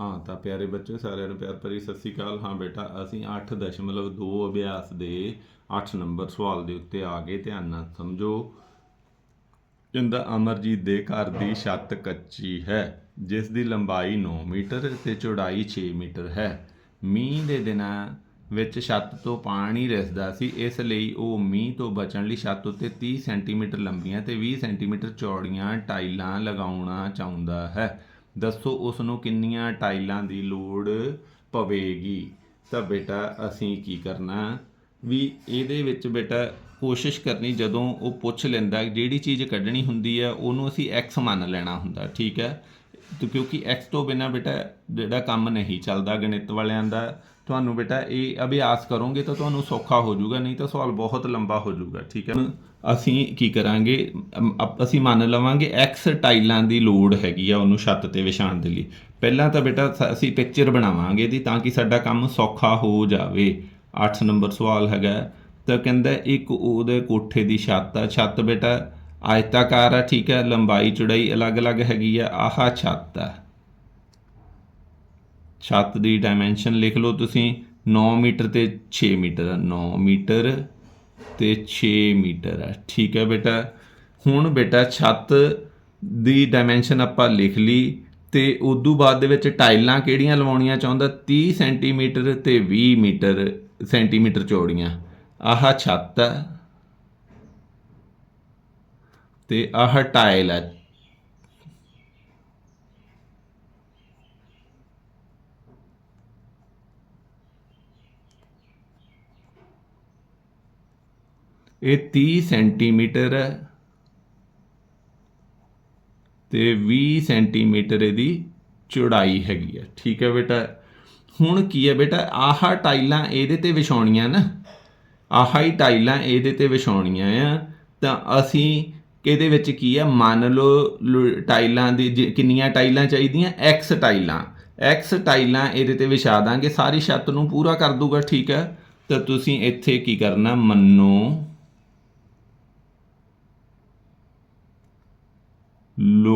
ਹਾਂ, ਤਾਂ ਪਿਆਰੇ ਬੱਚੋ ਸਾਰਿਆਂ ਨੂੰ ਪਿਆਰ ਭਰੀ ਸਤਿ ਸ੍ਰੀ ਅਕਾਲ। ਹਾਂ ਬੇਟਾ, ਅਸੀਂ 8.2 ਅਭਿਆਸ ਦੇ 8 ਨੰਬਰ ਸਵਾਲ ਦੇ ਉੱਤੇ ਆ ਗਏ। ਧਿਆਨ ਨਾਲ ਸਮਝੋ। ਜਿੰਦਾ ਅਮਰਜੀਤ ਦੇ ਘਰ ਦੀ ਛੱਤ ਕੱਚੀ ਹੈ, ਜਿਸ ਦੀ ਲੰਬਾਈ 9 ਮੀਟਰ ਤੇ ਚੌੜਾਈ 6 ਮੀਟਰ ਹੈ। ਮੀਂਹ ਦੇ ਦਿਨਾਂ ਵਿੱਚ ਛੱਤ ਤੋਂ ਪਾਣੀ ਰਿਸਦਾ ਸੀ, ਇਸ ਲਈ ਉਹ ਮੀਂਹ ਤੋਂ ਬਚਣ ਲਈ ਛੱਤ ਉੱਤੇ 30 ਸੈਂਟੀਮੀਟਰ ਲੰਬੀਆਂ ਤੇ 20 ਸੈਂਟੀਮੀਟਰ ਚੌੜੀਆਂ ਟਾਈਲਾਂ ਲਗਾਉਣਾ ਚਾਹੁੰਦਾ ਹੈ। ਦੱਸੋ ਉਸ ਨੂੰ ਕਿੰਨੀਆਂ ਟਾਈਲਾਂ ਦੀ ਲੋੜ ਪਵੇਗੀ? ਤਾਂ ਬੇਟਾ, ਅਸੀਂ ਕੀ ਕਰਨਾ? ਵੀ ਇਹਦੇ ਵਿੱਚ ਬੇਟਾ, ਕੋਸ਼ਿਸ਼ ਕਰਨੀ ਜਦੋਂ ਉਹ ਪੁੱਛ ਲੈਂਦਾ ਜਿਹੜੀ ਚੀਜ਼ ਕੱਢਣੀ ਹੁੰਦੀ ਹੈ ਉਹਨੂੰ ਅਸੀਂ x ਮੰਨ ਲੈਣਾ ਹੁੰਦਾ, ਠੀਕ ਹੈ? ਤੇ ਕਿਉਂਕਿ x ਤੋਂ ਬਿਨਾ ਬੇਟਾ ਜਿਹੜਾ ਕੰਮ ਨਹੀਂ ਚੱਲਦਾ ਗਣਿਤ ਵਾਲਿਆਂ ਦਾ ਤੁਹਾਨੂੰ ਬੇਟਾ ਇਹ ਅਭਿਆਸ ਕਰੋਗੇ ਤਾਂ ਤੁਹਾਨੂੰ ਸੌਖਾ ਹੋ ਜਾਊਗਾ, ਨਹੀਂ ਤਾਂ ਸਵਾਲ ਬਹੁਤ ਲੰਬਾ ਹੋ ਜਾਊਗਾ, ਠੀਕ ਹੈ ਅਸੀਂ ਕੀ ਕਰਾਂਗੇ? ਅਪ- ਅਸੀਂ ਮੰਨ ਲਵਾਂਗੇ ਐਕਸ ਟਾਈਲਾਂ ਦੀ ਲੋੜ ਹੈਗੀ ਆ ਉਹਨੂੰ ਛੱਤ ਤੇ ਵਿਛਾਉਣ ਦੇ ਲਈ। ਪਹਿਲਾਂ ਤਾਂ ਬੇਟਾ ਅਸੀਂ ਪਿਕਚਰ ਬਣਾਵਾਂਗੇ ਦੀ ਤਾਂ ਕਿ ਸਾਡਾ ਕੰਮ ਸੌਖਾ ਹੋ ਜਾਵੇ। 8 ਨੰਬਰ ਸਵਾਲ ਹੈਗਾ। ਤਾਂ ਕਹਿੰਦਾ ਇੱਕ ਉਹਦੇ ਕੋਠੇ ਦੀ ਛੱਤ ਆ, ਛੱਤ ਬੇਟਾ ਆਇਤਾਕਾਰ ਆ, ਠੀਕ ਹੈ, ਲੰਬਾਈ, ਚੌੜਾਈ ਅਲੱਗ-ਅਲੱਗ ਹੈਗੀ ਆ, ਆਹਾ ਛੱਤ ਆ। ਛੱਤ ਦੀ ਡਾਈਮੈਂਸ਼ਨ ਲਿਖ ਲਓ ਤੁਸੀਂ 9 ਮੀਟਰ ਤੇ 6 ਮੀਟਰ ਆ 9 ਮੀਟਰ ਤੇ 6 ਮੀਟਰ ਹੈ। ਠੀਕ ਹੈ ਬੇਟਾ। ਹੁਣ ਬੇਟਾ ਛੱਤ ਦੀ ਡਾਈਮੈਂਸ਼ਨ ਆਪਾਂ ਲਿਖ ਲਈ ਤੇ ਉਦੋਂ ਬਾਅਦ ਦੇ ਵਿੱਚ ਟਾਈਲਾਂ ਕਿਹੜੀਆਂ ਲਵਾਉਣੀਆਂ ਚਾਹੁੰਦਾ? 30 ਸੈਂਟੀਮੀਟਰ ਤੇ 20 ਮੀਟਰ, ਸੈਂਟੀਮੀਟਰ ਚੌੜੀਆਂ। ਆਹ ਛੱਤ ਹੈ ਤੇ ਆਹ ਟਾਇਲ ਹੈ। ਇਹ 30 ਸੈਂਟੀਮੀਟਰ ਹੈ। ਤੇ 20 ਸੈਂਟੀਮੀਟਰ ਇਹਦੀ ਚੌੜਾਈ ਹੈਗੀ ਹੈ। ਠੀਕ ਹੈ ਬੇਟਾ। ਹੁਣ ਕੀ ਹੈ ਬੇਟਾ? ਆਹ ਟਾਈਲਾਂ ਇਹਦੇ ਤੇ ਵਿਛਾਉਣੀਆਂ ਨਾ। ਆਹ ਹੀ ਟਾਈਲਾਂ ਇਹਦੇ ਤੇ ਵਿਛਾਉਣੀਆਂ ਆ। ਤਾਂ ਅਸੀਂ ਇਹਦੇ ਵਿੱਚ ਕੀ ਹੈ ਮੰਨ ਲਓ ਲੋ- ਟਾਈਲਾਂ ਦੀ ਜੇ- ਕਿੰਨੀਆਂ ਟਾਈਲਾਂ ਚਾਹੀਦੀਆਂ? ਐਕਸ ਟਾਈਲਾਂ। ਐਕਸ ਟਾਈਲਾਂ ਇਹਦੇ ਤੇ ਵਿਛਾ ਦਾਂਗੇ। ਸਾਰੀ ਛੱਤ ਨੂੰ ਪੂਰਾ ਕਰ ਦੂਗਾ। ਠੀਕ ਹੈ। ਤਾਂ ਤੁਸੀਂ ਇੱਥੇ ਕੀ ਕਰਨਾ? ਮੰਨੋ। Lu